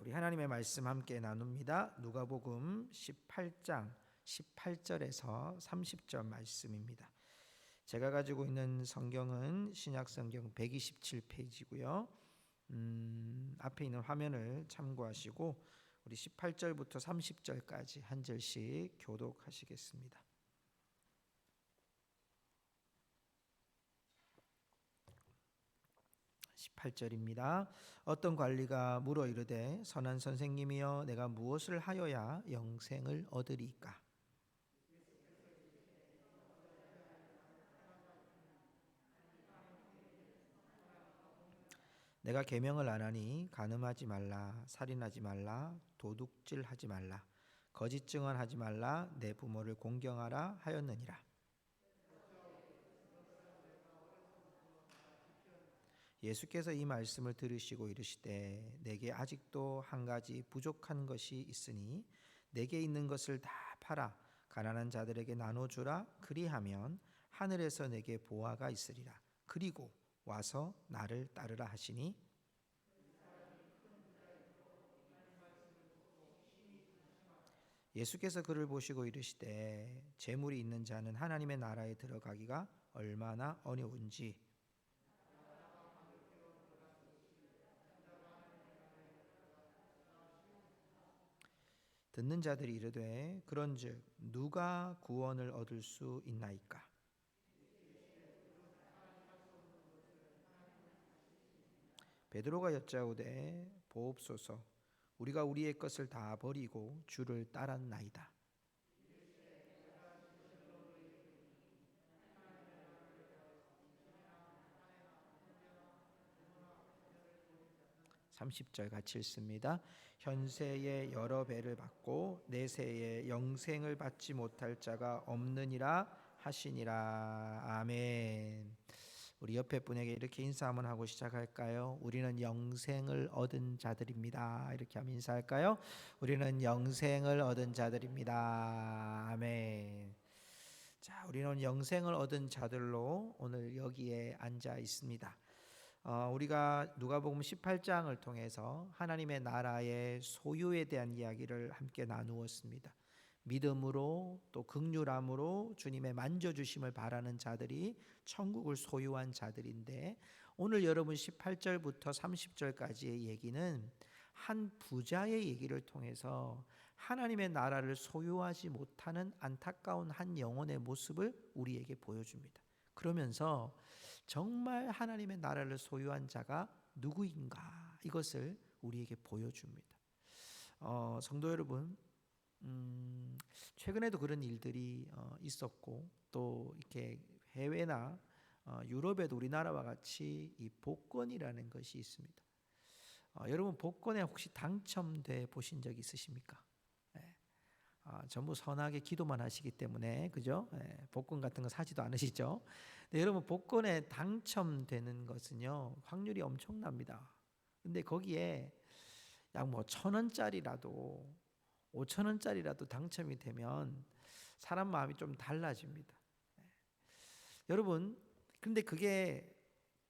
우리 하나님의 말씀 함께 나눕니다. 누가복음 18장 18절에서 30절 말씀입니다. 제가 가지고 있는 성경은 신약 성경 127페이지고요. 음, 앞에 있는 화면을 참고하시고 우리 18절부터 30절까지 한 절씩 교독하시겠습니다. 18절입니다. 어떤 관리가 물어 이르되 선한 선생님이여 내가 무엇을 하여야 영생을 얻으리까? 내가 계명을 안 하니 간음하지 말라 살인하지 말라 도둑질하지 말라 거짓 증언하지 말라 내 부모를 공경하라 하였느니라 예수께서 이 말씀을 들으시고 이르시되 내게 아직도 한 가지 부족한 것이 있으니 내게 있는 것을 다 팔아 가난한 자들에게 나눠 주라. 그리하면 하늘에서 내게 보화가 있으리라. 그리고 와서 나를 따르라 하시니 예수께서 그를 보시고 이르시되 재물이 있는 자는 하나님의 나라에 들어가기가 얼마나 어려운지 듣는 자들이 이르되 그런즉 누가 구원을 얻을 수 있나이까 베드로가 여짜오되 보옵소서 우리가 우리의 것을 다 버리고 주를 따랐나이다. 삼십 절 같이 읽습니다. 현세의 여러 배를 받고 내세의 영생을 받지 못할 자가 없느니라 하시니라. 아멘. 우리 옆에 분에게 이렇게 인사 한번 하고 시작할까요? 우리는 영생을 얻은 자들입니다. 이렇게 하면 인사할까요? 우리는 영생을 얻은 자들입니다. 아멘. 자, 우리는 영생을 얻은 자들로 오늘 여기에 앉아 있습니다. 어, 우리가 누가복음 18장을 통해서 하나님의 나라의 소유에 대한 이야기를 함께 나누었습니다. 믿음으로 또 극률함으로 주님의 만져 주심을 바라는 자들이 천국을 소유한 자들인데 오늘 여러분 18절부터 30절까지의 얘기는 한 부자의 얘기를 통해서 하나님의 나라를 소유하지 못하는 안타까운 한 영혼의 모습을 우리에게 보여줍니다. 그러면서 정말 하나님의 나라를 소유한 자가 누구인가 이것을 우리에게 보여줍니다. 어, 성도 여러분, 음, 최근에도 그런 일들이 어, 있었고 또 이렇게 해외나 어, 유럽에도 우리나라와 같이 이 복권이라는 것이 있습니다. 어, 여러분 복권에 혹시 당첨돼 보신 적 있으십니까? 네. 아, 전부 선하게 기도만 하시기 때문에 그죠? 네, 복권 같은 거 사지도 않으시죠? 네, 여러분 복권에 당첨되는 것은요 확률이 엄청납니다. 근데 거기에 약 뭐 천 원짜리라도 5천 원짜리라도 당첨이 되면 사람 마음이 좀 달라집니다. 네. 여러분, 근데 그게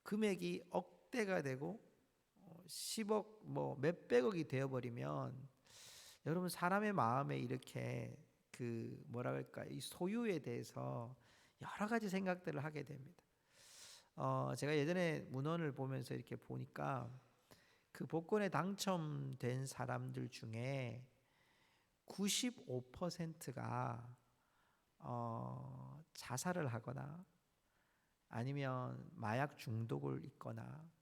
금액이 억대가 되고 10억 어, 뭐 몇백억이 되어버리면 여러분 사람의 마음에 이렇게 그 뭐라 그럴까 이 소유에 대해서 여러 가지 생각들을 하게 됩니다. 어, 제가 예전에 문헌을 보면서 이렇게 보니까 그 복권에 당첨된 사람들 중에 95%가 어, 자살을 하거나 아니면 마약 중독을 있거나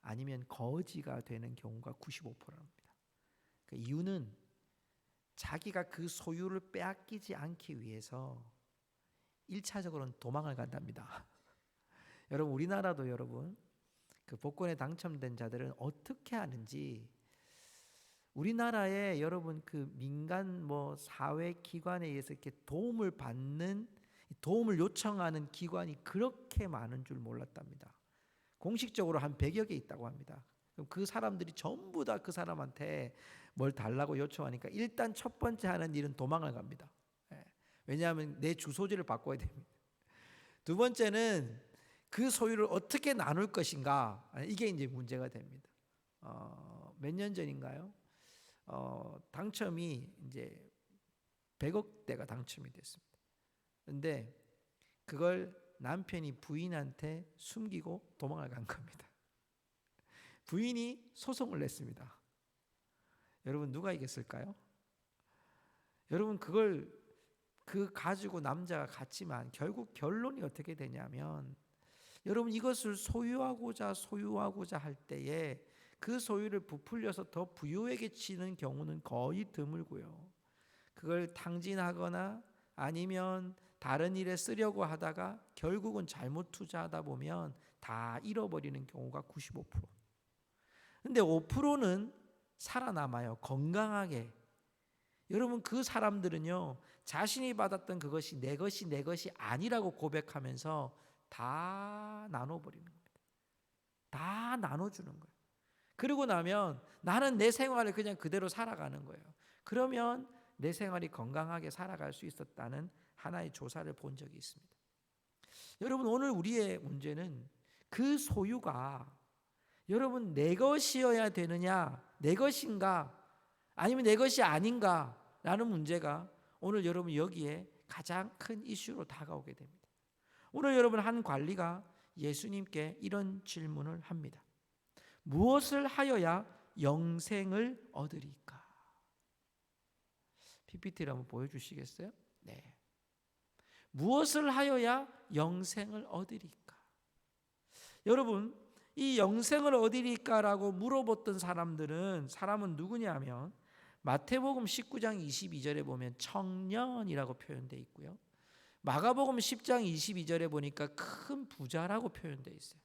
아니면 거지가 되는 경우가 95%입니다. 그 이유는 자기가 그 소유를 빼앗기지 않기 위해서 1차적으로는 도망을 간답니다. 여러분 우리나라도 여러분 그 복권에 당첨된 자들은 어떻게 하는지 우리나라에 여러분 그 민간 뭐 사회 기관에 의해서 이렇게 도움을 받는 도움을 요청하는 기관이 그렇게 많은 줄 몰랐답니다. 공식적으로 한 100여 개 있다고 합니다. 그럼 그 사람들이 전부 다 그 사람한테 뭘 달라고 요청하니까 일단 첫 번째 하는 일은 도망을 갑니다. 예. 왜냐하면 내 주소지를 바꿔야 됩니다. 두 번째는 그 소유를 어떻게 나눌 것인가 이게 이제 문제가 됩니다. 어, 몇 년 전인가요? 어, 당첨이 이제 100억대가 당첨이 됐습니다. 근데 그걸 남편이 부인한테 숨기고 도망을 간 겁니다. 부인이 소송을 냈습니다. 여러분 누가 이겼을까요? 여러분 그걸 그 가지고 남자가 갔지만 결국 결론이 어떻게 되냐면 여러분 이것을 소유하고자 소유하고자 할 때에 그 소유를 부풀려서 더 부유에게 치는 경우는 거의 드물고요. 그걸 탕진하거나 아니면 다른 일에 쓰려고 하다가 결국은 잘못 투자하다 보면 다 잃어버리는 경우가 95%. 근데 5%는 살아남아요. 건강하게. 여러분 그 사람들은요. 자신이 받았던 그것이 내 것이 내 것이 아니라고 고백하면서 다 나눠 버리는 겁니다. 다 나눠 주는 거예요. 그러고 나면 나는 내 생활을 그냥 그대로 살아가는 거예요. 그러면 내 생활이 건강하게 살아갈 수 있었다는 하나의 조사를 본 적이 있습니다. 여러분 오늘 우리의 문제는 그 소유가 여러분 내 것이어야 되느냐 내 것인가 아니면 내 것이 아닌가 라는 문제가 오늘 여러분 여기에 가장 큰 이슈로 다가오게 됩니다. 오늘 여러분 한 관리가 예수님께 이런 질문을 합니다. 무엇을 하여야 영생을 얻으리까? PPT를 한번 보여주시겠어요? 네. 무엇을 하여야 영생을 얻으리까? 여러분, 이 영생을 얻으리까라고 물어봤던 사람들은 사람은 누구냐면 마태복음 19장 22절에 보면 청년이라고 표현되어 있고요. 마가복음 10장 22절에 보니까 큰 부자라고 표현되어 있어요.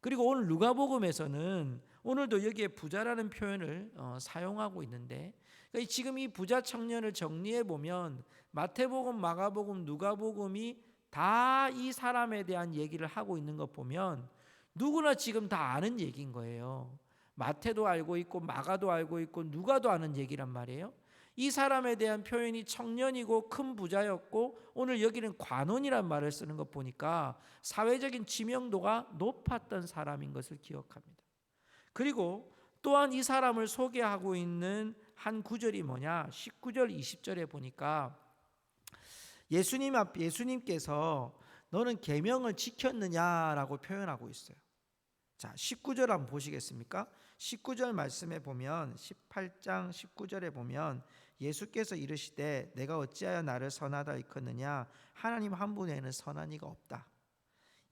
그리고 오늘 누가복음에서는 오늘도 여기에 부자라는 표현을 어, 사용하고 있는데 그러니까 지금 이 부자 청년을 정리해 보면 마태복음, 마가복음, 누가복음이 다 이 사람에 대한 얘기를 하고 있는 것 보면 누구나 지금 다 아는 얘기인 거예요. 마태도 알고 있고 마가도 알고 있고 누가도 아는 얘기란 말이에요. 이 사람에 대한 표현이 청년이고 큰 부자였고 오늘 여기는 관원이란 말을 쓰는 것 보니까 사회적인 지명도가 높았던 사람인 것을 기억합니다. 그리고 또한 이 사람을 소개하고 있는 한 구절이 뭐냐? 19절 20절에 보니까 예수님 앞 예수님께서 너는 계명을 지켰느냐라고 표현하고 있어요. 자, 19절 한번 보시겠습니까? 19절 말씀에 보면 18장 19절에 보면 예수께서 이르시되 내가 어찌하여 나를 선하다 일컫느냐 하나님 한 분에는 선한 이가 없다.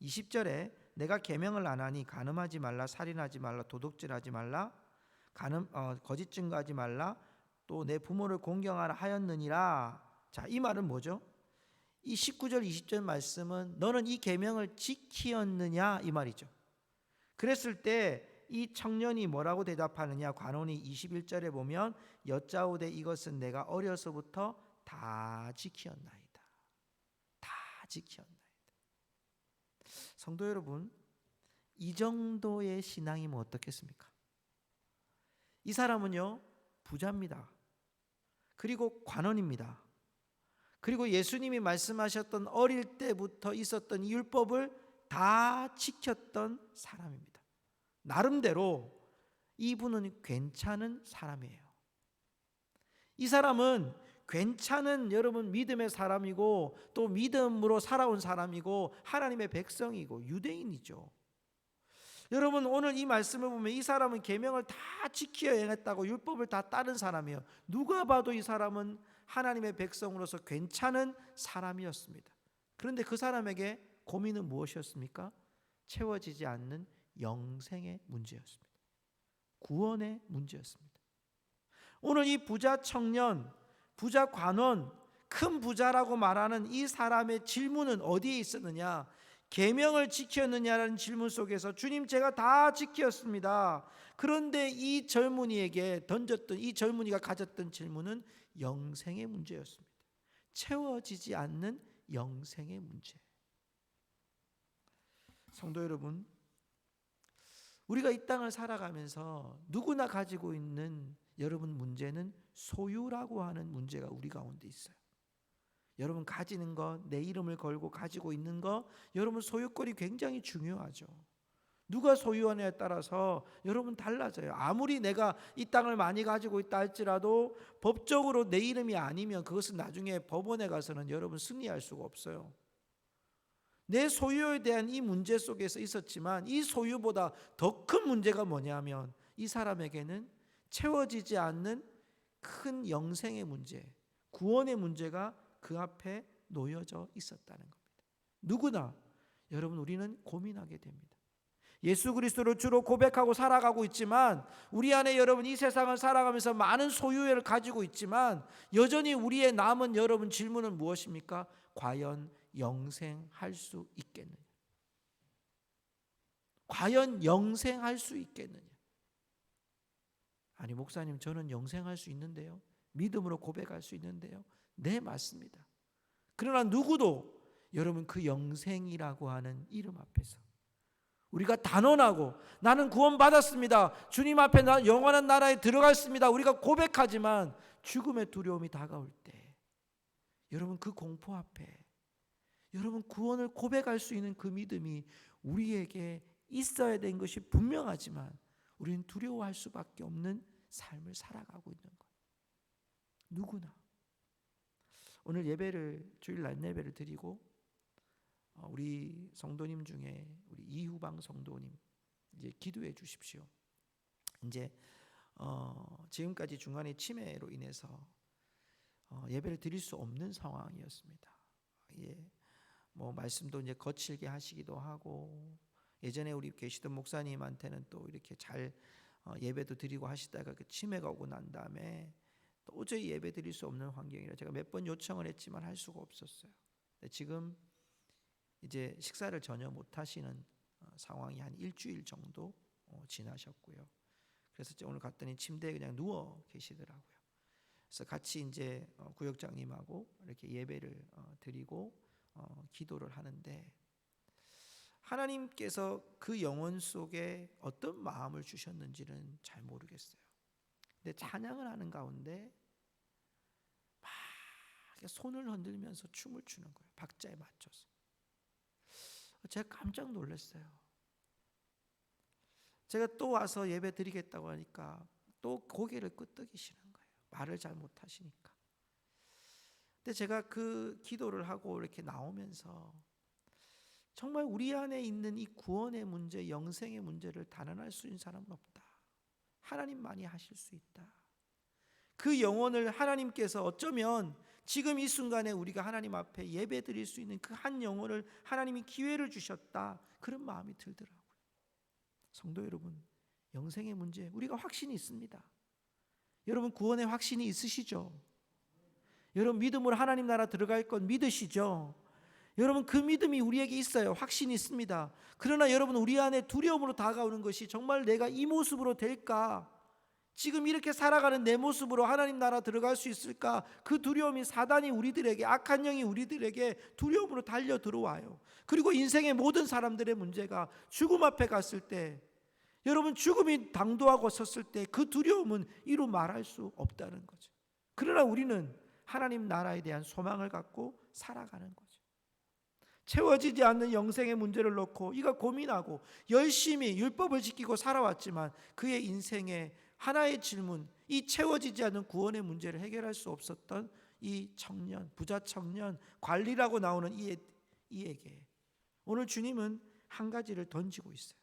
20절에 내가 계명을 안 하니 간음하지 말라 살인하지 말라 도둑질하지 말라 간음 어, 거짓 증거하지 말라 또 내 부모를 공경하라 하였느니라. 자, 이 말은 뭐죠? 이 19절 20절 말씀은 너는 이 계명을 지키었느냐 이 말이죠. 그랬을 때 이 청년이 뭐라고 대답하느냐 관원이 21절에 보면 여짜오되 이것은 내가 어려서부터 다 지키었나이다. 다 지키었나이다. 성도 여러분, 이 정도의 신앙이면 어떻겠습니까? 이 사람은요, 부자입니다. 그리고 관원입니다. 그리고 예수님이 말씀하셨던 어릴 때부터 있었던 율법을 다 지켰던 사람입니다. 나름대로 이분은 괜찮은 사람이에요. 이 사람은 괜찮은 여러분 믿음의 사람이고 또 믿음으로 살아온 사람이고 하나님의 백성이고 유대인이죠. 여러분 오늘 이 말씀을 보면 이 사람은 계명을 다 지키어 행했다고 율법을 다 따른 사람이에요. 누가 봐도 이 사람은 하나님의 백성으로서 괜찮은 사람이었습니다. 그런데 그 사람에게 고민은 무엇이었습니까? 채워지지 않는 영생의 문제였습니다. 구원의 문제였습니다. 오늘 이 부자 청년, 부자 관원, 큰 부자라고 말하는 이 사람의 질문은 어디에 있었느냐? 계명을 지켰느냐라는 질문 속에서 주님 제가 다 지켰습니다. 그런데 이 젊은이에게 던졌던 이 젊은이가 가졌던 질문은 영생의 문제였습니다. 채워지지 않는 영생의 문제. 성도 여러분, 우리가 이 땅을 살아가면서 누구나 가지고 있는 여러분 문제는 소유라고 하는 문제가 우리 가운데 있어요. 여러분 가지는 것, 내 이름을 걸고 가지고 있는 것, 여러분 소유권이 굉장히 중요하죠. 누가 소유하냐에 따라서 여러분 달라져요. 아무리 내가 이 땅을 많이 가지고 있다 할지라도 법적으로 내 이름이 아니면 그것은 나중에 법원에 가서는 여러분 승리할 수가 없어요. 내 소유에 대한 이 문제 속에서 있었지만 이 소유보다 더 큰 문제가 뭐냐면 이 사람에게는 채워지지 않는 큰 영생의 문제, 구원의 문제가 그 앞에 놓여져 있었다는 겁니다. 누구나 여러분 우리는 고민하게 됩니다. 예수 그리스도를 주로 고백하고 살아가고 있지만 우리 안에 여러분 이 세상을 살아가면서 많은 소유를 가지고 있지만 여전히 우리의 남은 여러분 질문은 무엇입니까? 과연 영생할 수 있겠느냐? 과연 영생할 수 있겠느냐? 아니 목사님 저는 영생할 수 있는데요. 믿음으로 고백할 수 있는데요. 네 맞습니다. 그러나 누구도 여러분 그 영생이라고 하는 이름 앞에서 우리가 단언하고 나는 구원받았습니다. 주님 앞에 나 영원한 나라에 들어갔습니다. 우리가 고백하지만 죽음의 두려움이 다가올 때 여러분 그 공포 앞에 여러분 구원을 고백할 수 있는 그 믿음이 우리에게 있어야 된 것이 분명하지만 우리는 두려워할 수밖에 없는 삶을 살아가고 있는 것. 누구나 오늘 예배를 주일 날 예배를 드리고 어, 우리 성도님 중에 우리 이후방 성도님 이제 기도해 주십시오. 이제 어, 지금까지 중간에 치매로 인해서 어, 예배를 드릴 수 없는 상황이었습니다. 예, 뭐 말씀도 이제 거칠게 하시기도 하고 예전에 우리 계시던 목사님한테는 또 이렇게 잘 어, 예배도 드리고 하시다가 그 치매가 오고 난 다음에 도저히 예배 드릴 수 없는 환경이라 제가 몇 번 요청을 했지만 할 수가 없었어요. 지금 이제 식사를 전혀 못 하시는 어, 상황이 한 일주일 정도 어, 지나셨고요. 그래서 오늘 갔더니 침대에 그냥 누워 계시더라고요. 그래서 같이 이제 구역장님하고 이렇게 예배를 드리고 기도를 하는데 하나님께서 그 영혼 속에 어떤 마음을 주셨는지는 잘 모르겠어요. 근데 찬양을 하는 가운데 막 손을 흔들면서 춤을 추는 거예요. 박자에 맞춰서. 제가 깜짝 놀랐어요. 제가 또 와서 예배 드리겠다고 하니까 또 고개를 끄덕이시는 거예요. 말을 잘 못하시니까. 근데 제가 그 기도를 하고 이렇게 나오면서 정말 우리 안에 있는 이 구원의 문제, 영생의 문제를 단언할 수 있는 사람은 없다. 하나님만이 하실 수 있다. 그 영혼을 하나님께서 어쩌면 지금 이 순간에 우리가 하나님 앞에 예배 드릴 수 있는 그 한 영혼을 하나님이 기회를 주셨다. 그런 마음이 들더라고요. 성도 여러분, 영생의 문제 우리가 확신이 있습니다. 여러분 구원의 확신이 있으시죠? 여러분 믿음으로 하나님 나라 들어갈 건 믿으시죠? 여러분 그 믿음이 우리에게 있어요. 확신이 있습니다. 그러나 여러분 우리 안에 두려움으로 다가오는 것이 정말 내가 이 모습으로 될까? 지금 이렇게 살아가는 내 모습으로 하나님 나라 들어갈 수 있을까? 그 두려움이 사단이 우리들에게 악한 영이 우리들에게 두려움으로 달려 들어와요. 그리고 인생의 모든 사람들의 문제가 죽음 앞에 갔을 때 여러분 죽음이 당도하고 섰을 때 그 두려움은 이루 말할 수 없다는 거죠. 그러나 우리는 하나님 나라에 대한 소망을 갖고 살아가는 거죠. 채워지지 않는 영생의 문제를 놓고 이가 고민하고 열심히 율법을 지키고 살아왔지만 그의 인생에 하나의 질문, 이 채워지지 않는 구원의 문제를 해결할 수 없었던 이 청년, 부자 청년, 관리라고 나오는 이, 이에게 오늘 주님은 한 가지를 던지고 있어요.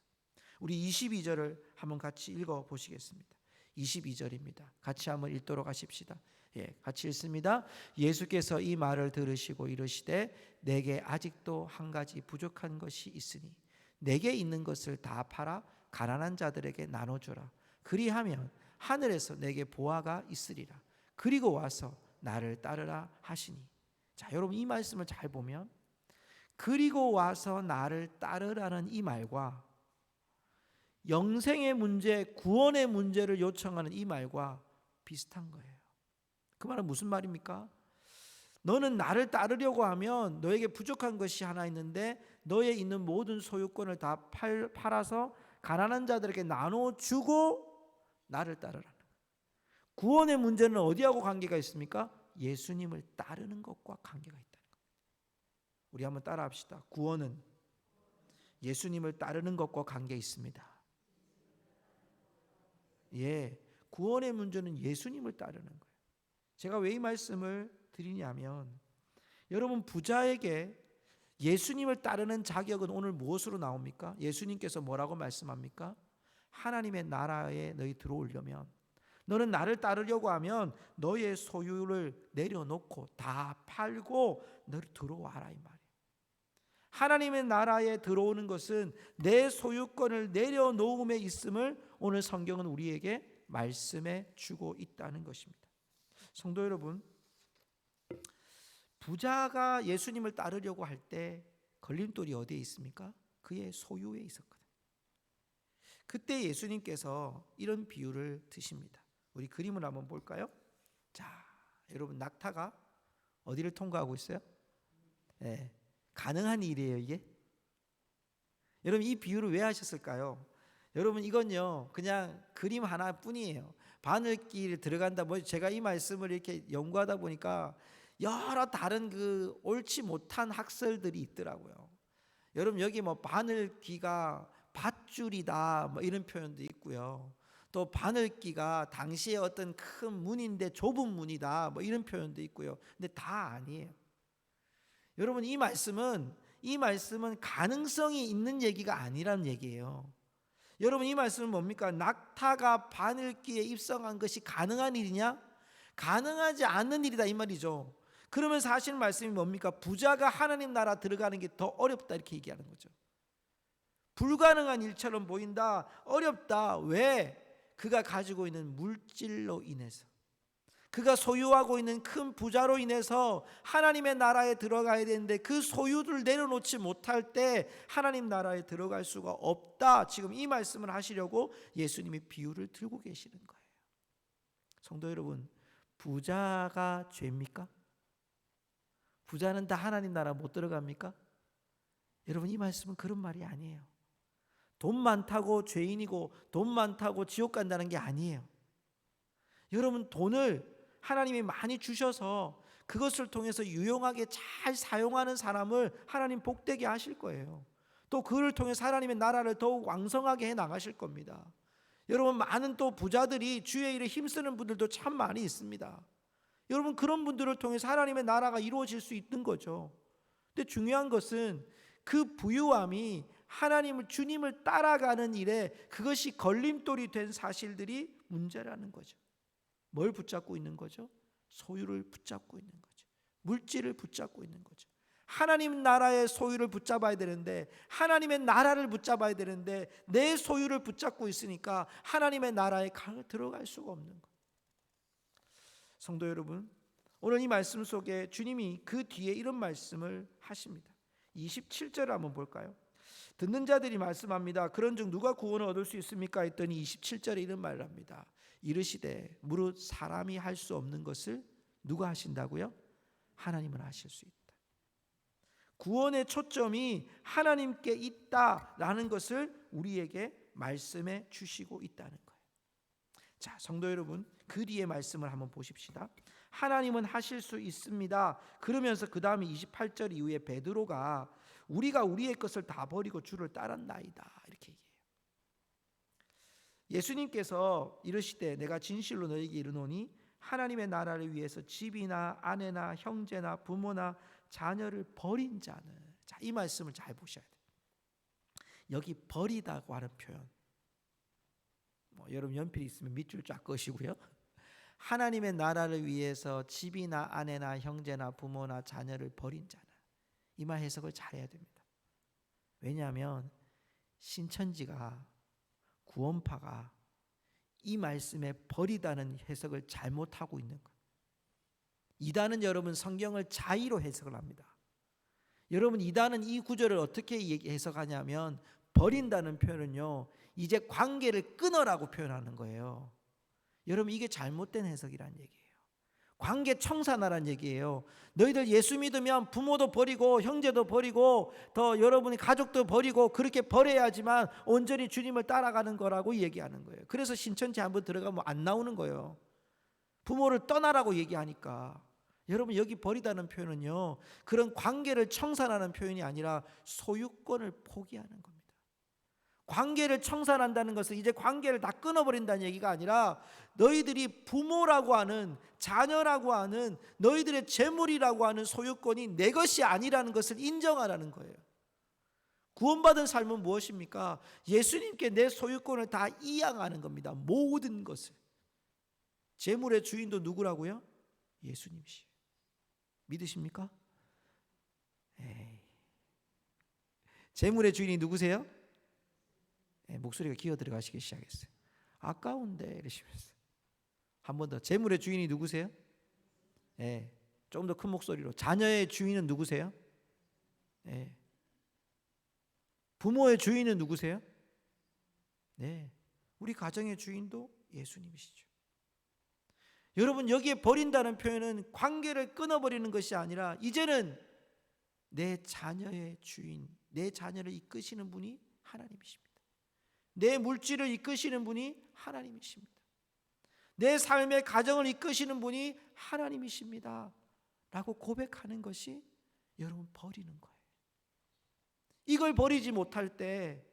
우리 22절을 한번 같이 읽어 보시겠습니다. 22절입니다. 같이 한번 읽도록 하십시다. 예, 같이 읽습니다. 예수께서 이 말을 들으시고 이르시되 내게 아직도 한 가지 부족한 것이 있으니 내게 있는 것을 다 팔아 가난한 자들에게 나눠 주라. 그리하면 하늘에서 내게 보화가 있으리라. 그리고 와서 나를 따르라 하시니. 자, 여러분 이 말씀을 잘 보면 그리고 와서 나를 따르라는 이 말과 영생의 문제, 구원의 문제를 요청하는 이 말과 비슷한 거예요. 그 말은 무슨 말입니까? 너는 나를 따르려고 하면 너에게 부족한 것이 하나 있는데 너의 있는 모든 소유권을 다 팔, 팔아서 가난한 자들에게 나눠 주고 나를 따르라는 구원의 문제는 어디하고 관계가 있습니까? 예수님을 따르는 것과 관계가 있다는 겁니다. 우리 한번 따라합시다. 구원은 예수님을 따르는 것과 관계 있습니다. 예, 구원의 문제는 예수님을 따르는 거예요. 제가 왜 이 말씀을 드리냐면 여러분 부자에게 예수님을 따르는 자격은 오늘 무엇으로 나옵니까? 예수님께서 뭐라고 말씀합니까? 하나님의 나라에 너희 들어오려면 너는 나를 따르려고 하면 너의 소유를 내려놓고 다 팔고 너를 들어와라 이 말이에요. 하나님의 나라에 들어오는 것은 내 소유권을 내려놓음에 있음을 오늘 성경은 우리에게 말씀해 주고 있다는 것입니다. 성도 여러분, 부자가 예수님을 따르려고 할 때 걸림돌이 어디에 있습니까? 그의 소유에 있었거든. 그때 예수님께서 이런 비유를 드십니다. 우리 그림을 한번 볼까요? 자, 여러분 낙타가 어디를 통과하고 있어요? 네, 가능한 일이에요 이게? 여러분 이 비유를 왜 하셨을까요? 여러분 이건요 그냥 그림 하나뿐이에요. 바늘길 들어간다 뭐 제가 이 말씀을 이렇게 연구하다 보니까 여러 다른 그 옳지 못한 학설들이 있더라고요. 여러분 여기 뭐 바늘귀가 밧줄이다 뭐 이런 표현도 있고요. 또 바늘귀가 당시에 어떤 큰 문인데 좁은 문이다 뭐 이런 표현도 있고요. 근데 다 아니에요. 여러분 이 말씀은 이 말씀은 가능성이 있는 얘기가 아니란 얘기예요. 여러분 이 말씀은 뭡니까? 낙타가 바늘귀에 입성한 것이 가능한 일이냐? 가능하지 않는 일이다 이 말이죠. 그러면 사실 말씀이 뭡니까? 부자가 하나님 나라 들어가는 게 더 어렵다 이렇게 얘기하는 거죠. 불가능한 일처럼 보인다. 어렵다. 왜? 그가 가지고 있는 물질로 인해서. 그가 소유하고 있는 큰 부자로 인해서 하나님의 나라에 들어가야 되는데 그 소유를 내려놓지 못할 때 하나님 나라에 들어갈 수가 없다. 지금 이 말씀을 하시려고 예수님이 비유를 들고 계시는 거예요. 성도 여러분, 부자가 죄입니까? 부자는 다 하나님 나라 못 들어갑니까? 여러분 이 말씀은 그런 말이 아니에요. 돈 많다고 죄인이고 돈 많다고 지옥 간다는 게 아니에요. 여러분 돈을 하나님이 많이 주셔서 그것을 통해서 유용하게 잘 사용하는 사람을 하나님 복되게 하실 거예요. 또 그를 통해서 하나님의 나라를 더욱 왕성하게 해 나가실 겁니다. 여러분 많은 또 부자들이 주의 일에 힘쓰는 분들도 참 많이 있습니다. 여러분 그런 분들을 통해서 하나님의 나라가 이루어질 수 있는 거죠. 근데 중요한 것은 그 부유함이 하나님을 주님을 따라가는 일에 그것이 걸림돌이 된 사실들이 문제라는 거죠. 뭘 붙잡고 있는 거죠? 소유를 붙잡고 있는 거죠. 물질을 붙잡고 있는 거죠. 하나님 나라의 소유를 붙잡아야 되는데 하나님의 나라를 붙잡아야 되는데 내 소유를 붙잡고 있으니까 하나님의 나라에 들어갈 수가 없는 거예요. 성도 여러분, 오늘 이 말씀 속에 주님이 그 뒤에 이런 말씀을 하십니다. 27절 한번 볼까요? 듣는 자들이 말씀합니다. 그런즉 누가 구원을 얻을 수 있습니까? 했더니 27절에 이런 말을 합니다. 이르시되 무릇 사람이 할 수 없는 것을 누가 하신다고요? 하나님은 하실 수 있다. 구원의 초점이 하나님께 있다라는 것을 우리에게 말씀해 주시고 있다는 거예요. 자, 성도 여러분, 그 뒤에 말씀을 한번 보십시다. 하나님은 하실 수 있습니다. 그러면서 그 다음에 28절 이후에 베드로가 우리가 우리의 것을 다 버리고 주를 따랐나이다 이렇게 얘기해요. 예수님께서 이르시되 내가 진실로 너에게 이르노니 하나님의 나라를 위해서 집이나 아내나 형제나 부모나 자녀를 버린 자는 자, 이 말씀을 잘 보셔야 돼요. 여기 버리다고 하는 표현. 뭐 여러분 연필 있으면 밑줄 쫙 그시고요. 하나님의 나라를 위해서 집이나 아내나 형제나 부모나 자녀를 버린 자는 이 말 해석을 잘해야 됩니다. 왜냐하면 신천지가 구원파가 이 말씀에 버리다는 해석을 잘못하고 있는 거예요. 이단은 여러분 성경을 자의로 해석을 합니다. 여러분 이단은 이 구절을 어떻게 해석하냐면 버린다는 표현은요. 이제 관계를 끊어라고 표현하는 거예요. 여러분 이게 잘못된 해석이란 얘기예요. 관계 청산하란 얘기예요. 너희들 예수 믿으면 부모도 버리고 형제도 버리고 더 여러분이 가족도 버리고 그렇게 버려야지만 온전히 주님을 따라가는 거라고 얘기하는 거예요. 그래서 신천지 한번 들어가면 안 나오는 거예요. 부모를 떠나라고 얘기하니까 여러분 여기 버리다는 표현은요 그런 관계를 청산하는 표현이 아니라 소유권을 포기하는 겁니다. 관계를 청산한다는 것은 이제 관계를 다 끊어버린다는 얘기가 아니라 너희들이 부모라고 하는 자녀라고 하는 너희들의 재물이라고 하는 소유권이 내 것이 아니라는 것을 인정하라는 거예요. 구원받은 삶은 무엇입니까? 예수님께 내 소유권을 다 이양하는 겁니다. 모든 것을. 재물의 주인도 누구라고요? 예수님이시요. 믿으십니까? 에이. 재물의 주인이 누구세요? 예, 목소리가 기어 들어가시기 시작했어요. 아까운데 이러시면서 한 번 더 재물의 주인이 누구세요? 예, 조금 더 큰 목소리로 자녀의 주인은 누구세요? 예. 부모의 주인은 누구세요? 네, 우리 가정의 주인도 예수님이시죠. 여러분 여기에 버린다는 표현은 관계를 끊어버리는 것이 아니라 이제는 내 자녀의 주인, 내 자녀를 이끄시는 분이 하나님이십니다. 내 물질을 이끄시는 분이 하나님이십니다. 내 삶의 가정을 이끄시는 분이 하나님이십니다. 라고 고백하는 것이 여러분 버리는 거예요. 이걸 버리지 못할 때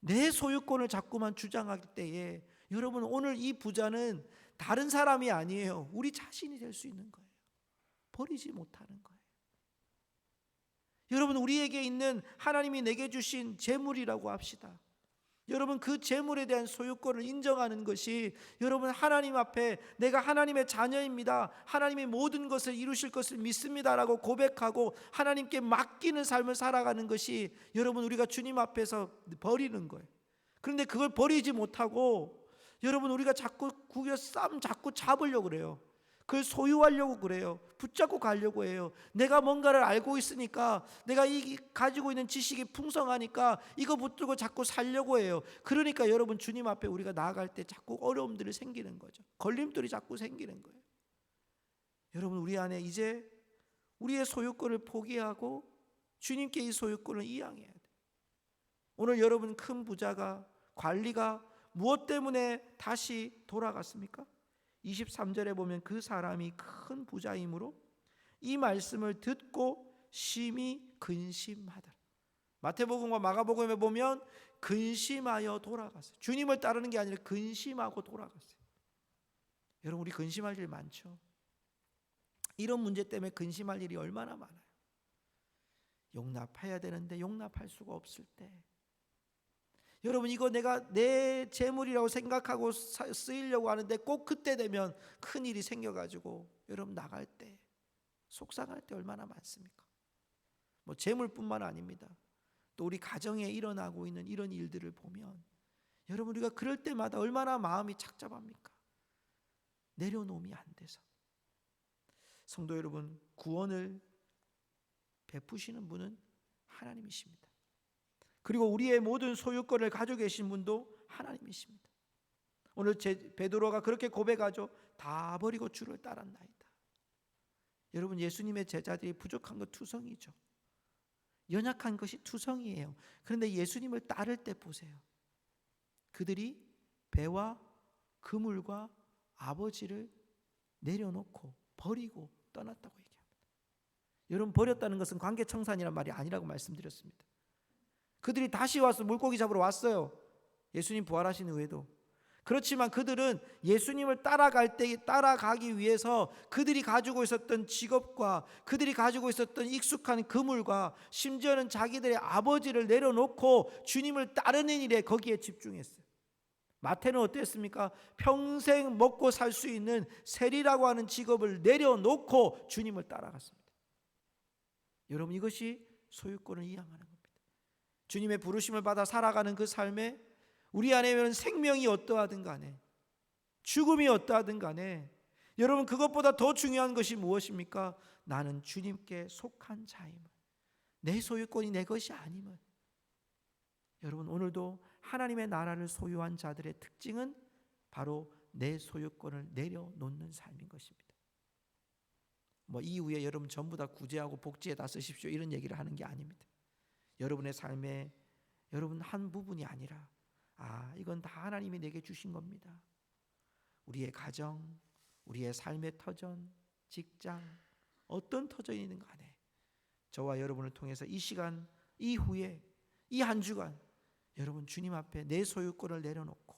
내 소유권을 자꾸만 주장할 때에 여러분 오늘 이 부자는 다른 사람이 아니에요. 우리 자신이 될 수 있는 거예요. 버리지 못하는 거예요. 여러분 우리에게 있는 하나님이 내게 주신 재물이라고 합시다. 여러분 그 재물에 대한 소유권을 인정하는 것이 여러분 하나님 앞에 내가 하나님의 자녀입니다. 하나님이 모든 것을 이루실 것을 믿습니다라고 고백하고 하나님께 맡기는 삶을 살아가는 것이 여러분 우리가 주님 앞에서 버리는 거예요. 그런데 그걸 버리지 못하고 여러분 우리가 자꾸 구겨 쌈 자꾸 잡으려고 그래요. 그걸 소유하려고 그래요. 붙잡고 가려고 해요. 내가 뭔가를 알고 있으니까 내가 이 가지고 있는 지식이 풍성하니까 이거 붙들고 자꾸 살려고 해요. 그러니까 여러분 주님 앞에 우리가 나아갈 때 자꾸 어려움들이 생기는 거죠. 걸림돌이 자꾸 생기는 거예요. 여러분 우리 안에 이제 우리의 소유권을 포기하고 주님께 이 소유권을 이양해야 돼. 오늘 여러분 큰 부자가 관리가 무엇 때문에 다시 돌아갔습니까? 23절에 보면 그 사람이 큰 부자이므로 이 말씀을 듣고 심히 근심하더라. 마태복음과 마가복음에 보면 근심하여 돌아갔어요. 주님을 따르는 게 아니라 근심하고 돌아갔어요. 여러분 우리 근심할 일 많죠. 이런 문제 때문에 근심할 일이 얼마나 많아요. 용납해야 되는데 용납할 수가 없을 때 여러분 이거 내가 내 재물이라고 생각하고 쓰이려고 하는데 꼭 그때 되면 큰 일이 생겨가지고 여러분 나갈 때 속상할 때 얼마나 많습니까? 뭐 재물뿐만 아닙니다. 또 우리 가정에 일어나고 있는 이런 일들을 보면 여러분 우리가 그럴 때마다 얼마나 마음이 착잡합니까? 내려놓음이 안 돼서 성도 여러분 구원을 베푸시는 분은 하나님이십니다. 그리고 우리의 모든 소유권을 가지고 계신 분도 하나님이십니다. 오늘 제, 베드로가 그렇게 고백하죠. 다 버리고 주를 따랐나이다. 여러분 예수님의 제자들이 부족한 것 투성이죠. 연약한 것이 투성이에요. 그런데 예수님을 따를 때 보세요. 그들이 배와 그물과 아버지를 내려놓고 버리고 떠났다고 얘기합니다. 여러분 버렸다는 것은 관계 청산이란 말이 아니라고 말씀드렸습니다. 그들이 다시 와서 물고기 잡으러 왔어요. 예수님 부활하신 후에도. 그렇지만 그들은 예수님을 따라갈 때 따라가기 위해서 그들이 가지고 있었던 직업과 그들이 가지고 있었던 익숙한 그물과 심지어는 자기들의 아버지를 내려놓고 주님을 따르는 일에 거기에 집중했어요. 마태는 어땠습니까? 평생 먹고 살 수 있는 세리라고 하는 직업을 내려놓고 주님을 따라갔습니다. 여러분 이것이 소유권을 이양하는. 주님의 부르심을 받아 살아가는 그 삶에 우리 안에는 생명이 어떠하든 간에 죽음이 어떠하든 간에 여러분 그것보다 더 중요한 것이 무엇입니까? 나는 주님께 속한 자임을 내 소유권이 내 것이 아님을 여러분 오늘도 하나님의 나라를 소유한 자들의 특징은 바로 내 소유권을 내려놓는 삶인 것입니다. 뭐 이후에 여러분 전부 다 구제하고 복지에 다 쓰십시오 이런 얘기를 하는 게 아닙니다. 여러분의 삶에 여러분 한 부분이 아니라 아, 이건 다 하나님이 내게 주신 겁니다. 우리의 가정, 우리의 삶의 터전, 직장, 어떤 터전이든 간에 저와 여러분을 통해서 이 시간 이후에 이 한 주간 여러분 주님 앞에 내 소유권을 내려놓고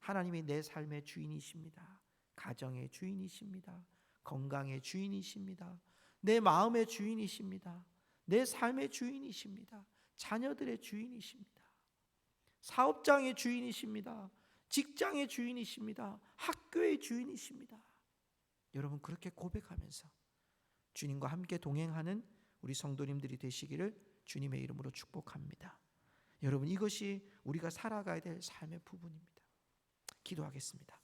하나님이 내 삶의 주인이십니다. 가정의 주인이십니다. 건강의 주인이십니다. 내 마음의 주인이십니다. 내 삶의 주인이십니다. 자녀들의 주인이십니다. 사업장의 주인이십니다. 직장의 주인이십니다. 학교의 주인이십니다. 여러분 그렇게 고백하면서 주님과 함께 동행하는 우리 성도님들이 되시기를 주님의 이름으로 축복합니다. 여러분 이것이 우리가 살아가야 될 삶의 부분입니다. 기도하겠습니다.